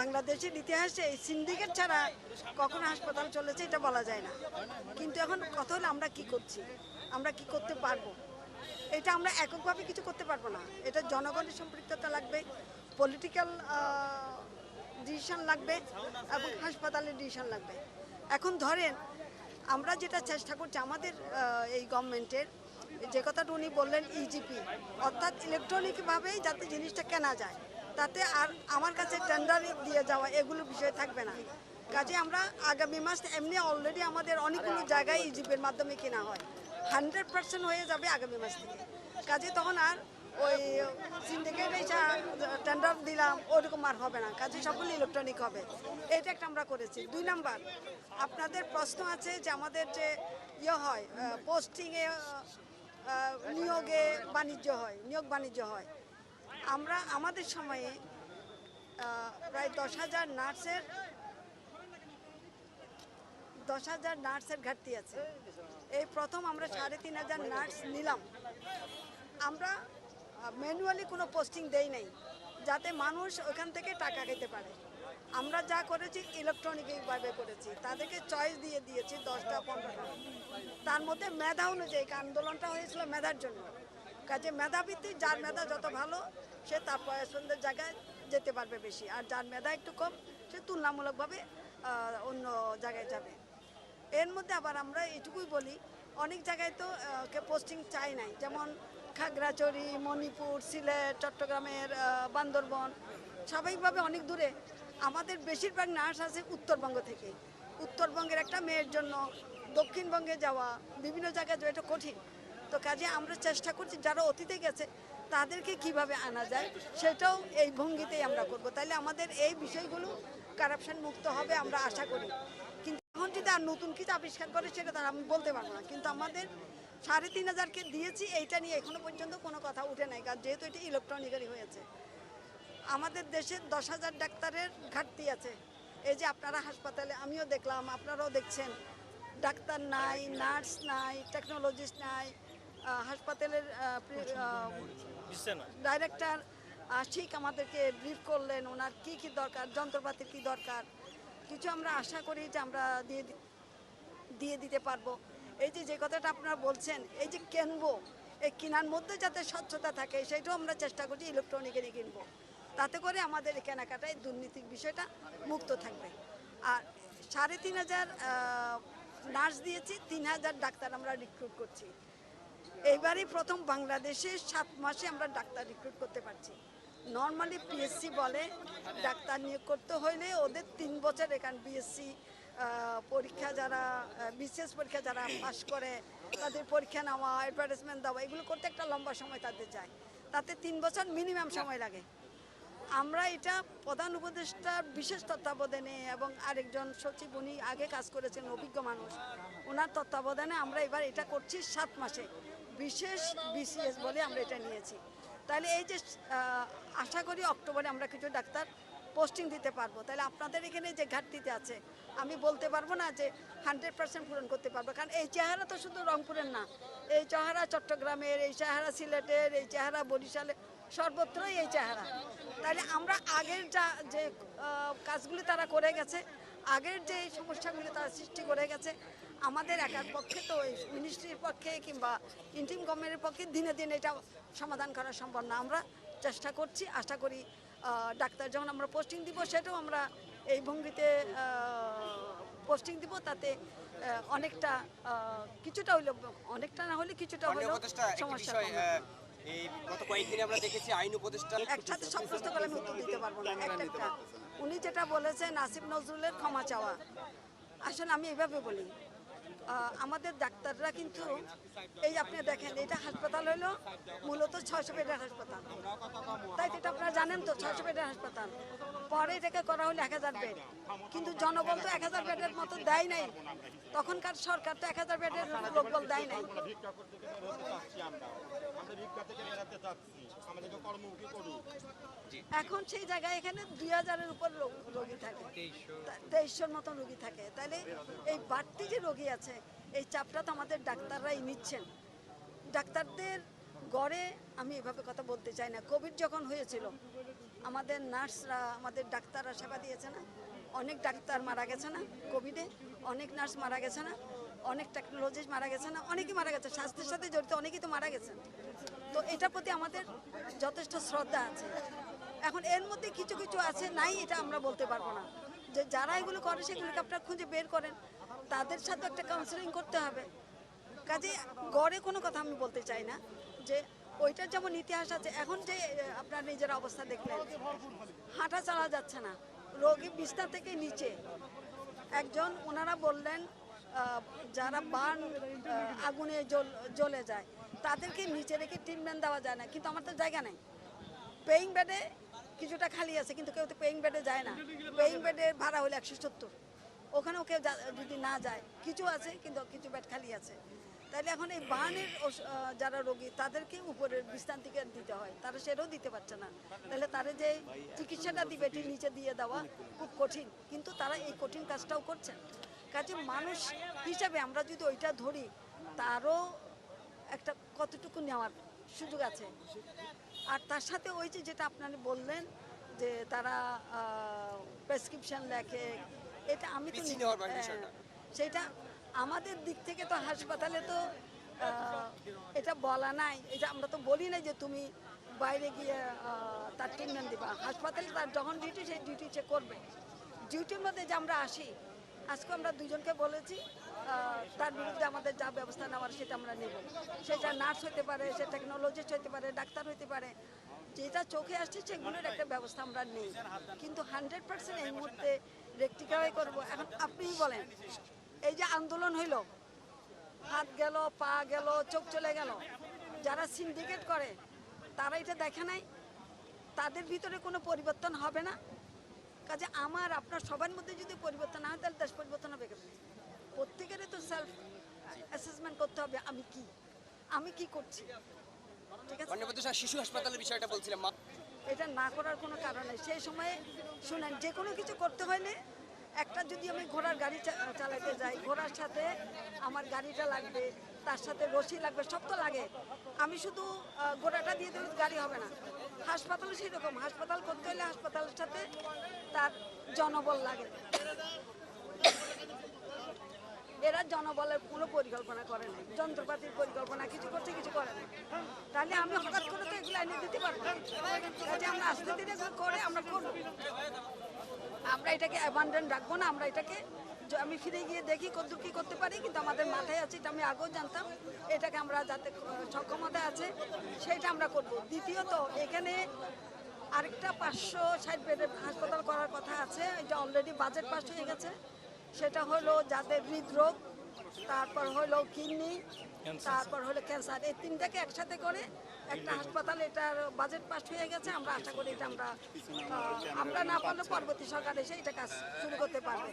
বাংলাদেশের ইতিহাসে এই সিন্ডিকেট ছাড়া কখন হাসপাতাল চলেছে এটা বলা যায় না। কিন্তু এখন কথা হলো আমরা কি করছি? আমরা কি করতে পারব? এটা আমরা এককভাবে কিছু করতে পারব না। এটা জনগণের সম্পৃক্ততা লাগবে পলিটিক্যাল ডিসিশন লাগবে এবং হাসপাতালের ডিসিশন লাগবে। এখন ধরেন, আমরা যেটা চেষ্টা করছি, আমাদের এই গভর্নমেন্টের যে কথাটা উনি বললেন ইজিপি অর্থাৎ ইলেকট্রনিকভাবেই যাতে জিনিসটা কেনা যায়। তাতে আর আমার কাছে টেন্ডার দিয়ে যাওয়া এগুলো বিষয় থাকবে না। কাজে আমরা আগামী মাস এমনি অলরেডি আমাদের অনেকগুলো জায়গায় ইজিপির মাধ্যমে কেনা হয়। হান্ড্রেড পার্সেন্ট হয়ে যাবে আগামী মাস থেকে। কাজে তখন আর ওই সিন্ডিকেট টেন্ডার দিলাম, ওরকম আর হবে না। কাজে সবগুলো ইলেকট্রনিক হবে। এটা একটা আমরা করেছি। দুই নাম্বার, আপনাদের প্রশ্ন আছে যে আমাদের যে ইয়ে হয় পোস্টিংয়ে নিয়োগে বাণিজ্য হয়, নিয়োগ বাণিজ্য হয়। আমরা আমাদের সময়ে প্রায় দশ হাজার নার্সের, দশ হাজার নার্সের ঘাটতি আছে। এই প্রথম আমরা সাড়ে তিন হাজার নার্স নিলাম। আমরা ম্যানুয়ালি কোনো পোস্টিং দেই নাই, যাতে মানুষ ওখান থেকে টাকা খেতে পারে। আমরা যা করেছি ইলেকট্রনিকভাবে করেছি। তাদেরকে চয়েস দিয়ে দিয়েছি দশটা, পনেরোটা। তার মধ্যে মেধা অনুযায়ী, আন্দোলনটা হয়েছিল মেধার জন্য। কাজে মেধাভিত্তিক যার মেধা যত ভালো সে তার পছন্দের জায়গায় যেতে পারবে বেশি। আর যার মেধা একটু কম, সে তুলনামূলকভাবে অন্য জায়গায় যাবে। এর মধ্যে আবার আমরা এটুকুই বলি, অনেক জায়গায় তো কে পোস্টিং চাই নাই। যেমন খাগড়াছড়ি, মণিপুর, সিলেট, চট্টগ্রামের বান্দরবন, স্বাভাবিকভাবে অনেক দূরে। আমাদের বেশিরভাগ নার্স আছে উত্তরবঙ্গ থেকে। উত্তরবঙ্গের একটা মেয়ের জন্য, দক্ষিণবঙ্গে যাওয়া, বিভিন্ন জায়গায় এটা কঠিন। তো কাজে আমরা চেষ্টা করছি, যারা অতীতে গেছে তাদেরকে কীভাবে আনা যায় সেটাও এই ভঙ্গিতেই আমরা করব। তাহলে আমাদের এই বিষয়গুলো কারাপশন মুক্ত হবে আমরা আশা করি। কিন্তু এখন যদি আর নতুন কিছু আবিষ্কার করে সেটা তারা আমি বলতে পারব না। কিন্তু আমাদের সাড়ে তিন হাজারকে দিয়েছি, এইটা নিয়ে এখনও পর্যন্ত কোনো কথা উঠে নাই। কারণ যেহেতু এটা ইলেকট্রনিক্যালি হয়েছে। আমাদের দেশে দশ হাজার ডাক্তারের ঘাটতি আছে। এই যে আপনারা হাসপাতালে, আমিও দেখলাম, আপনারাও দেখছেন, ডাক্তার নাই, নার্স নাই টেকনোলজিস্ট নাই হাসপাতালের ডাইরেক্টর ঠিক আমাদেরকে ব্রিফ করলেন, ওনার কি কি দরকার, যন্ত্রপাতির কি দরকার, কিছু আমরা আশা করি যে আমরা দিয়ে দিয়ে দিতে পারব। এই যে যে কথাটা আপনারা বলছেন, এই যে কিনবো, এই কেনার মধ্যে যাতে স্বচ্ছতা থাকে, সেটাও আমরা চেষ্টা করছি ইলেকট্রনিকেরই কিনবো। তাতে করে আমাদের এই কেনাকাটায় দুর্নীতির বিষয়টা মুক্ত থাকবে। আর সাড়ে তিন হাজার নার্স দিয়েছি, তিন হাজার ডাক্তার আমরা রিক্রুট করছি। এইবারই প্রথম বাংলাদেশে সাত মাসে আমরা ডাক্তার রিক্রুট করতে পারছি। নর্মালি পিএসসি বলে, ডাক্তার নিয়োগ করতে হইলে ওদের তিন বছর এখান বিএসসি পরীক্ষা যারা বিশেষ পরীক্ষা যারা পাশ করে, তাদের পরীক্ষা নেওয়া অ্যাডভার্টাইজমেন্ট দেওয়া, এগুলো করতে একটা লম্বা সময় তাদের যায়। তাতে তিন বছর মিনিমাম সময় লাগে। আমরা এটা প্রধান উপদেষ্টার বিশেষ তত্ত্বাবধানে এবং আরেকজন সচিব উনি আগে কাজ করেছেন, অভিজ্ঞ মানুষ। ওনার তত্ত্বাবধানে আমরা এবার এটা করছি সাত মাসে। বিশেষ বিসিএস বলে আমরা এটা নিয়েছি। তাহলে এই যে আশা করি অক্টোবরে আমরা কিছু ডাক্তার পোস্টিং দিতে পারব। তাহলে আপনাদের এখানে যে ঘাটতিতে আছে, আমি বলতে পারব না যে হান্ড্রেড পার্সেন্ট পূরণ করতে পারব। কারণ এই চেহারা তো শুধু রংপুরের না, এই চেহারা চট্টগ্রামের, এই চেহারা সিলেটের, এই চেহারা বরিশালের, সর্বত্রই এই চেহারা। তাহলে আমরা আগের যা, যে কাজগুলি তারা করে গেছে, আগের যে সমস্যাগুলি তারা সৃষ্টি করে গেছে আমাদের একার পক্ষে তো মিনিস্ট্রির পক্ষে কিংবা ইন্টিম গভর্নমেন্টের পক্ষে দিনে দিনে এটা সমাধান করা সম্ভব না। আমরা চেষ্টা করছি আশা করি ডাক্তার যখন আমরা পোস্টিং দিব সেটাও আমরা এই ভঙ্গিতে পোস্টিং দিব তাতে অনেকটা কিছুটা হইল অনেকটা না হলে কিছুটা হলেও সমস্যা বিষয় কমবে। আহ, এই গত কয়েকদিনে আমরা দেখেছি আইন উপদেষ্টা একসাথে সব প্রশ্ন করে আমি উত্তর দিতে পারব না। একটা একটা। উনি যেটা বলেছেন আসিফ নজরুলের ক্ষমা চাওয়া। আসলে আমি এইভাবে বলি আমাদের ডাক্তাররা কিন্তু এই আপনি দেখেন, এটা হাসপাতাল হলো মূলত ছয়শো বেডের হাসপাতাল। তাই এটা আপনারা জানেন তো, ছয়শো বেডের হাসপাতাল। পরে এটাকে করা হলো এক হাজার বেড। কিন্তু জনবল তো এক হাজার বেডের মতো দেয় নাই। তখনকার সরকার তো এক হাজার বেডের লোকবল দেয় নাই। চাচ্ছি আমাদেরকে কর্মমুখী এখন সেই জায়গায় এখানে দুই হাজারের উপর রোগী থাকে। তেইশশোর মতন রোগী থাকে। তাহলে এই বাড়তি যে রোগী আছে এই চাপটা তো আমাদের ডাক্তাররাই নিচ্ছেন। ডাক্তারদের গড়ে আমি এভাবে কথা বলতে চাই না। কোভিড যখন হয়েছিল আমাদের নার্সরা আমাদের ডাক্তাররা সেবা দিয়েছে না? অনেক ডাক্তার মারা গেছে না কোভিডে অনেক নার্স মারা গেছে না? অনেক টেকনোলজিস্ট মারা গেছে না? অনেকেই মারা গেছে। স্বাস্থ্যের সাথে জড়িত অনেকেই তো মারা গেছে। তো এটার প্রতি আমাদের যথেষ্ট শ্রদ্ধা আছে। এখন এর মধ্যে কিছু কিছু আছে, নাই এটা আমরা বলতে পারব না। যে যারা এগুলো করে সেগুলোকে আপনারা খুঁজে বের করেন। তাদের সাথে একটা কাউন্সেলিং করতে হবে। কাজে গড়ে কোনো কথা আমি বলতে চাই না। যে ওইটার যেমন ইতিহাস আছে, এখন যে আপনার নিজের অবস্থা দেখলেন, হাঁটা চালা যাচ্ছে না। রোগী বিস্তার থেকে নিচে। একজন, ওনারা বললেন যারা বান আগুনে জ্বল- জ্বলে যায় তাদেরকে নিচে রেখে ট্রিটমেন্ট দেওয়া যায় না। কিন্তু আমার তো জায়গা নেই। পেইং বেডে কিছুটা খালি আছে, কিন্তু কেউ তো পেইং বেডে যায় না। পেইং বেডের ভাড়া হলো একশো সত্তর। ওখানেও কেউ যদি না যায়, কিছু আছে, কিন্তু কিছু বেড খালি আছে। তাহলে এখন এই বানের যারা রোগী, তাদেরকে উপরের বিস্তান্তিকে দিতে হয়। তারা সেটাও দিতে পারছে না। তাহলে তারা যে চিকিৎসাটা দিবে, এটি নিচে দিয়ে দেওয়া খুব কঠিন। কিন্তু তারা এই কঠিন কাজটাও করছেন। কাজে মানুষ হিসাবে আমরা যদি ওইটা ধরি, তারও একটা কতটুকু নেওয়ার সুযোগ আছে? আর তার সাথে ওই যে যেটা আপনারা বললেন যে তারা প্রেসক্রিপশন লেখে এটা আমি তো হ্যাঁ, সেটা আমাদের দিক থেকে তো হাসপাতালে তো এটা বলা নাই। এটা আমরা তো বলি না যে তুমি বাইরে গিয়ে তার ট্রিটমেন্ট দিবা। হাসপাতালে তার যখন ডিউটি সেই ডিউটি সে করবে। ডিউটির মধ্যে যে আমরা আসি আজকে আমরা দুজনকে বলেছি তার বিরুদ্ধে আমাদের যা ব্যবস্থা নেওয়ার সেটা আমরা নেব। সেটা নার্স হতে পারে, সে টেকনোলজিস্ট হতে পারে, ডাক্তার হতে পারে, যেটা চোখে আসছে সেগুলোর একটা ব্যবস্থা আমরা নেই। কিন্তু হান্ড্রেড পার্সেন্ট এই মুহূর্তে রেক্টিফাই করব। এখন আপনিই বলেন, এই যে আন্দোলন হইল, হাত গেল, পা গেল, চোখ চলে গেল, যারা সিন্ডিকেট করে, তারা এটা দেখে নাই? তাদের ভিতরে কোনো পরিবর্তন হবে না? কাজে আমার, আপনার সবার মধ্যে যদি পরিবর্তন হয়, তাহলে দেশ পরিবর্তন হবে কেমন? প্রত্যেকেরই তো সেলফ অ্যাসেসমেন্ট করতে হবে আমি কি? আমি কি করছি? ঠিক আছে? শিশু হাসপাতালের বিষয়টা বলছিলাম এটা না করার কোনো কারণ নেই। সেই সময়ে শুনেন যে কোনো কিছু করতে হলে একটা যদি আমি ঘোড়ার গাড়ি চালাতে যাই ঘোড়ার সাথে আমার গাড়িটা লাগবে তার সাথে রশি লাগবে সব তো লাগে। আমি শুধু ঘোড়াটা দিয়ে দিলে গাড়ি হবে না। হাসপাতাল সেই রকম হাসপাতাল করতে হলে হাসপাতালের সাথে তার জনবল লাগে। এরা জনবলের কোনো পরিকল্পনা করে না। যন্ত্রপাতির পরিকল্পনা, কিছু করছে, কিছু করে না। তাহলে আমি হঠাৎ করে তো এগুলো এনে দিতে পারব। আমরা আস্তে করে আমরা করব। আমরা এটাকে অ্যাবান্ডেন্ট রাখব না, আমরা এটাকে আমি ফিরে গিয়ে দেখি কত কি করতে পারি, কিন্তু আমাদের মাথায় আছে, এটা আমি আগেও জানতাম, এটাকে আমরা যাতে সক্ষমতা আছে, সেটা আমরা করব। দ্বিতীয়ত, এখানে আরেকটা পাঁচশো ষাট বেডের হাসপাতাল করার কথা আছে, এটা অলরেডি বাজেট পাস হয়ে গেছে। সেটা হলো যাদের হৃদরোগ তারপর হলো কিডনি তারপর হলো ক্যান্সার। এই তিনটাকে একসাথে করে একটা হাসপাতাল এটার বাজেট পাস হয়ে গেছে। আমরা আশা করি এটা আমরা আমরা না পারলে পরবর্তী সরকার এসে এটা কাজ শুরু করতে পারবে।